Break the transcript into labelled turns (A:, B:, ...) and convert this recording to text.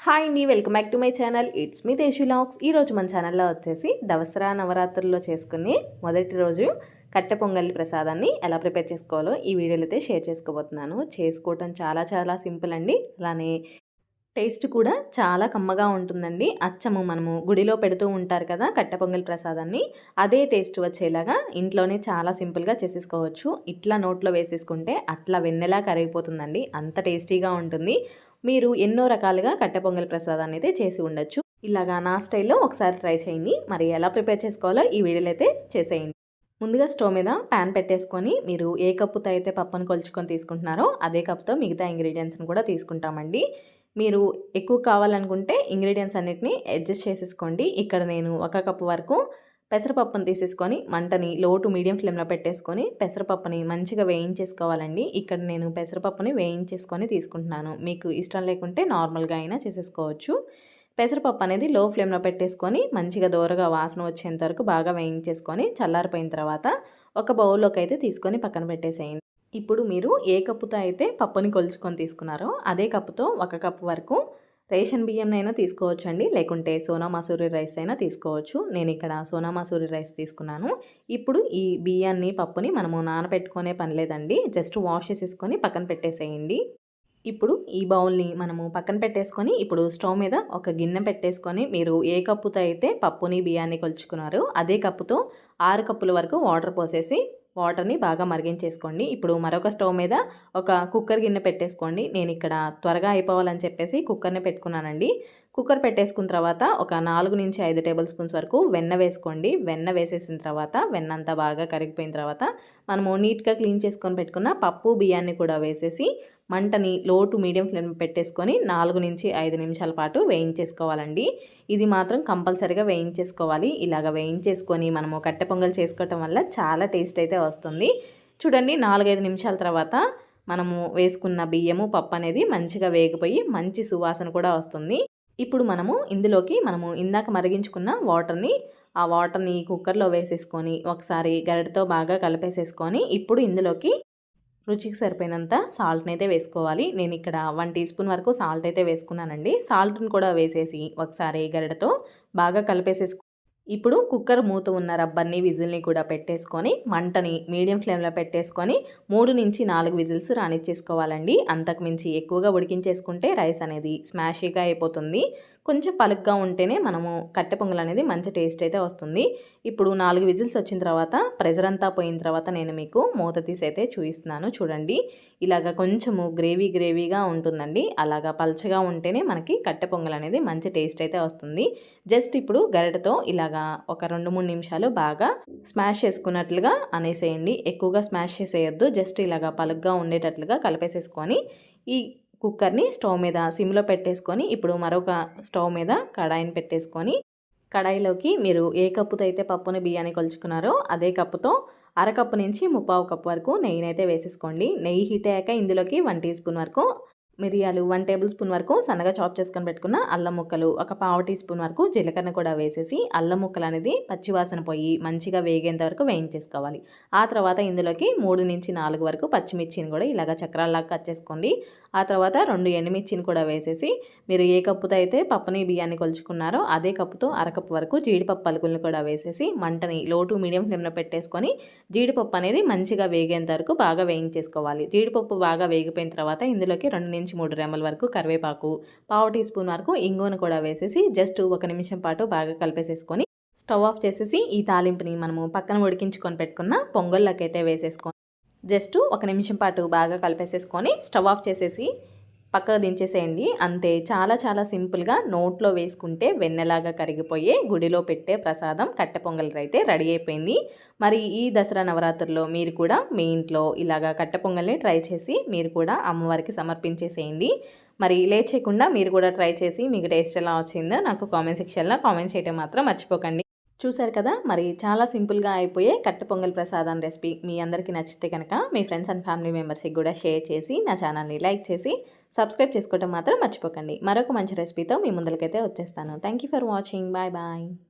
A: Hi అండి welcome back to my channel. It's me దేశులాక్స్ ఈరోజు మన ఛానల్లో వచ్చేసి దసరా నవరాత్రుల్లో చేసుకుని మొదటి రోజు కట్టె పొంగల్ ప్రసాదాన్ని ఎలా ప్రిపేర్ చేసుకోవాలో ఈ వీడియోలో అయితే షేర్ చేసుకోబోతున్నాను. చేసుకోవటం చాలా చాలా సింపుల్ అండి. అలానే టేస్ట్ కూడా చాలా కమ్మగా ఉంటుందండి. అచ్చము మనము గుడిలో పెడుతూ ఉంటారు కదా కట్టె పొంగల్ ప్రసాదాన్ని. అదే టేస్ట్ వచ్చేలాగా ఇంట్లోనే చాలా సింపుల్గా చేసేసుకోవచ్చు. ఇట్లా నోట్లో వేసేసుకుంటే అట్లా వెన్నెలా కరిగిపోతుందండి. అంత టేస్టీగా ఉంటుంది. మీరు ఎన్నో రకాలుగా కట్టె పొంగల్ ప్రసాదాన్ని అయితే చేసి ఉండొచ్చు. ఇలాగా నా స్టైల్లో ఒకసారి ట్రై చేయండి. మరి ఎలా ప్రిపేర్ చేసుకోవాలో ఈ వీడియోలో అయితే చేసేయండి. ముందుగా స్టవ్ మీద ప్యాన్ పెట్టేసుకొని మీరు ఏ కప్పుతో అయితే పప్పును కొలుచుకొని తీసుకుంటున్నారో అదే కప్తో మిగతా ఇంగ్రీడియంట్స్ని కూడా తీసుకుంటామండి. మీరు ఎక్కువ కావాలనుకుంటే ఇంగ్రీడియంట్స్ అన్నిటిని అడ్జస్ట్ చేసేసుకోండి. ఇక్కడ నేను ఒక కప్పు వరకు పెసరపప్పును తీసేసుకొని మంటని లో టు మీడియం ఫ్లేమ్లో పెట్టేసుకొని పెసరపప్పుని మంచిగా వేయించేసుకోవాలండి. ఇక్కడ నేను పెసరపప్పుని వేయించేసుకొని తీసుకుంటున్నాను. మీకు ఇష్టం లేకుంటే నార్మల్గా అయినా చేసేసుకోవచ్చు. పెసరపప్పు అనేది లో ఫ్లేమ్లో పెట్టేసుకొని మంచిగా దూరగా వాసన వచ్చేంత వరకు బాగా వేయించేసుకొని చల్లారిపోయిన తర్వాత ఒక బౌల్లోకి అయితే తీసుకొని పక్కన పెట్టేసేయండి. ఇప్పుడు మీరు ఏ కప్పుతో అయితే పప్పుని కొలుచుకొని తీసుకున్నారో అదే కప్పుతో ఒక కప్పు వరకు రేషన్ బియ్యంనైనా తీసుకోవచ్చు అండి లేకుంటే సోనా మసూరి రైస్ అయినా తీసుకోవచ్చు. నేను ఇక్కడ సోనా మసూరి రైస్ తీసుకున్నాను. ఇప్పుడు ఈ బియ్యాన్ని పప్పుని మనము నానబెట్టుకునే పని లేదండి. జస్ట్ వాష్ చేసేసుకొని పక్కన పెట్టేసేయండి. ఇప్పుడు ఈ బౌల్ని మనము పక్కన పెట్టేసుకొని ఇప్పుడు స్టవ్ మీద ఒక గిన్నె పెట్టేసుకొని మీరు ఏ కప్పుతో అయితే పప్పుని బియ్యాన్ని కొలుచుకున్నారో అదే కప్పుతో ఆరు కప్పుల వరకు వాటర్ పోసేసి వాటర్ని బాగా మరిగించేసుకోండి. ఇప్పుడు మరొక స్టవ్ మీద ఒక కుక్కర్ గిన్నె పెట్టేసుకోండి. నేను ఇక్కడ త్వరగా అయిపోవాలని చెప్పేసి కుక్కర్ని పెట్టుకున్నానండి. కుక్కర్ పెట్టేసుకున్న తర్వాత ఒక నాలుగు నుంచి ఐదు టేబుల్ స్పూన్స్ వరకు వెన్న వేసుకోండి. వెన్న వేసేసిన తర్వాత వెన్న అంతా బాగా కరిగిపోయిన తర్వాత మనము నీట్గా క్లీన్ చేసుకొని పెట్టుకున్న పప్పు బియ్యాన్ని కూడా వేసేసి మంటని లో టు మీడియం ఫ్లేమ్ పెట్టేసుకొని నాలుగు నుంచి ఐదు నిమిషాల పాటు వేయించేసుకోవాలండి. ఇది మాత్రం కంపల్సరిగా వేయించేసుకోవాలి. ఇలాగ వేయించేసుకొని మనము కట్టె పొంగల్ చేసుకోవటం వల్ల చాలా టేస్ట్ అయితే వస్తుంది. చూడండి నాలుగైదు నిమిషాల తర్వాత మనము వేసుకున్న బియ్యము పప్పు అనేది మంచిగా వేగిపోయి మంచి సువాసన కూడా వస్తుంది. ఇప్పుడు మనము ఇందులోకి మనము ఇందాక మరిగించుకున్న వాటర్ని ఆ వాటర్ని కుక్కర్లో వేసేసుకొని ఒకసారి గరిటతో బాగా కలిపేసేసుకొని ఇప్పుడు ఇందులోకి రుచికి సరిపోయినంత సాల్ట్ని అయితే వేసుకోవాలి. నేను ఇక్కడ వన్ టీ స్పూన్ వరకు సాల్ట్ అయితే వేసుకున్నానండి. సాల్ట్ని కూడా వేసేసి ఒకసారి గరిటతో బాగా కలిపేసేసుకు. ఇప్పుడు కుక్కర్ మూత ఉన్న రబ్బర్ని విజిల్ని కూడా పెట్టేసుకొని మంటని మీడియం ఫ్లేమ్లో పెట్టేసుకొని మూడు నుంచి నాలుగు విజిల్స్ రానిచ్చేసుకోవాలండి. అంతకుమించి ఎక్కువగా ఉడికించేసుకుంటే రైస్ అనేది స్మాషీగా అయిపోతుంది. కొంచెం పలుగ్గా ఉంటేనే మనము కట్టె పొంగల్ అనేది మంచి టేస్ట్ అయితే వస్తుంది. ఇప్పుడు నాలుగు విజిల్స్ వచ్చిన తర్వాత ప్రెజర్ అంతా పోయిన తర్వాత నేను మీకు మూత తీసి అయితే చూపిస్తున్నాను. చూడండి. ఇలాగ కొంచెము గ్రేవీ గ్రేవీగా ఉంటుందండి. అలాగా పల్చగా ఉంటేనే మనకి కట్టె పొంగల్ అనేది మంచి టేస్ట్ అయితే వస్తుంది. జస్ట్ ఇప్పుడు గరిటతో ఇలాగా ఒక రెండు మూడు నిమిషాలు బాగా స్మాష్ చేసుకున్నట్లుగా అనేసేయండి. ఎక్కువగా స్మాష్ చేసేయద్దు. జస్ట్ ఇలాగా పలుగ్గా ఉండేటట్లుగా కలిపేసేసుకొని ఈ కుక్కర్ని స్టవ్ మీద సిమ్లో పెట్టేసుకొని ఇప్పుడు మరొక స్టవ్ మీద కడాయిని పెట్టేసుకొని కడాయిలోకి మీరు ఏ కప్పుతో అయితే పప్పుని బియ్యాన్ని కొలుచుకున్నారో అదే కప్పుతో అరకప్పు నుంచి ముప్పావు కప్పు వరకు నెయ్యినైతే వేసేసుకోండి. నెయ్యి హీట్ అయ్యాక ఇందులోకి వన్ టీ స్పూన్ వరకు మిరియాలు వన్ టేబుల్ స్పూన్ వరకు సన్నగా చాప్ చేసుకొని పెట్టుకున్న అల్లం ముక్కలు ఒక పావు టీ స్పూన్ వరకు జీలకర్ర కూడా వేసేసి అల్లం ముక్కలు అనేది పచ్చివాసన పోయి మంచిగా వేగేంత వరకు వేయించేసుకోవాలి. ఆ తర్వాత ఇందులోకి మూడు నుంచి నాలుగు వరకు పచ్చిమిర్చిని కూడా ఇలాగ చక్రాల్లాగా కట్ చేసుకోండి. ఆ తర్వాత రెండు ఎండుమిర్చిని కూడా వేసేసి మీరు ఏ కప్పుతో అయితే పప్పుని బియ్యాన్ని కొలుచుకున్నారో అదే కప్పుతో అరకప్పు వరకు జీడిపప్పు పలుకులను కూడా వేసేసి మంటని లో టు మీడియం ఫ్లేమ్లో పెట్టేసుకొని జీడిపప్పు అనేది మంచిగా వేగేంత వరకు బాగా వేయించేసుకోవాలి. జీడిపప్పు బాగా వేగిపోయిన తర్వాత ఇందులోకి రెండు నుంచి మూడు రెమ్మల వరకు కరివేపాకు పావు టీ స్పూన్ వరకు ఇంగువను కూడా వేసేసి జస్ట్ ఒక నిమిషం పాటు బాగా కలిపేసేసుకొని స్టవ్ ఆఫ్ చేసేసి ఈ తాలింపుని మనము పక్కన ఉడికించుకొని పెట్టుకున్న పొంగళ్ళకైతే వేసేసుకొని జస్ట్ ఒక నిమిషం పాటు బాగా కలిపేసేసుకొని స్టవ్ ఆఫ్ చేసేసి పక్కకు దించేసేయండి. అంతే చాలా చాలా సింపుల్గా నోట్లో వేసుకుంటే వెన్నెలాగా కరిగిపోయే గుడిలో పెట్టే ప్రసాదం కట్టె పొంగల్ అయితే రెడీ అయిపోయింది. మరి ఈ దసరా నవరాత్రుల్లో మీరు కూడా మీ ఇంట్లో ఇలాగా కట్టె పొంగల్ని ట్రై చేసి మీరు కూడా అమ్మవారికి సమర్పించేసేయండి. మరి లేట్ చేయకుండా మీరు కూడా ట్రై చేసి మీకు టేస్ట్ ఎలా వచ్చిందో నాకు కామెంట్ సెక్షన్లో కామెంట్ చేయడం మాత్రం మర్చిపోకండి. చూశారు కదా? మరి చాలా సింపుల్గా అయిపోయే కట్ట పొంగల్ ప్రసాదం రెసిపీ మీ అందరికీ నచ్చితే కనుక మీ ఫ్రెండ్స్ అండ్ ఫ్యామిలీ మెంబర్స్కి కూడా షేర్ చేసి నా ఛానల్ని లైక్ చేసి సబ్స్క్రైబ్ చేసుకోవడం మాత్రం మర్చిపోకండి. మరొక మంచి రెసిపీతో మీ ముందరికైతే వచ్చేస్తాను. Thank for watching. Bye bye.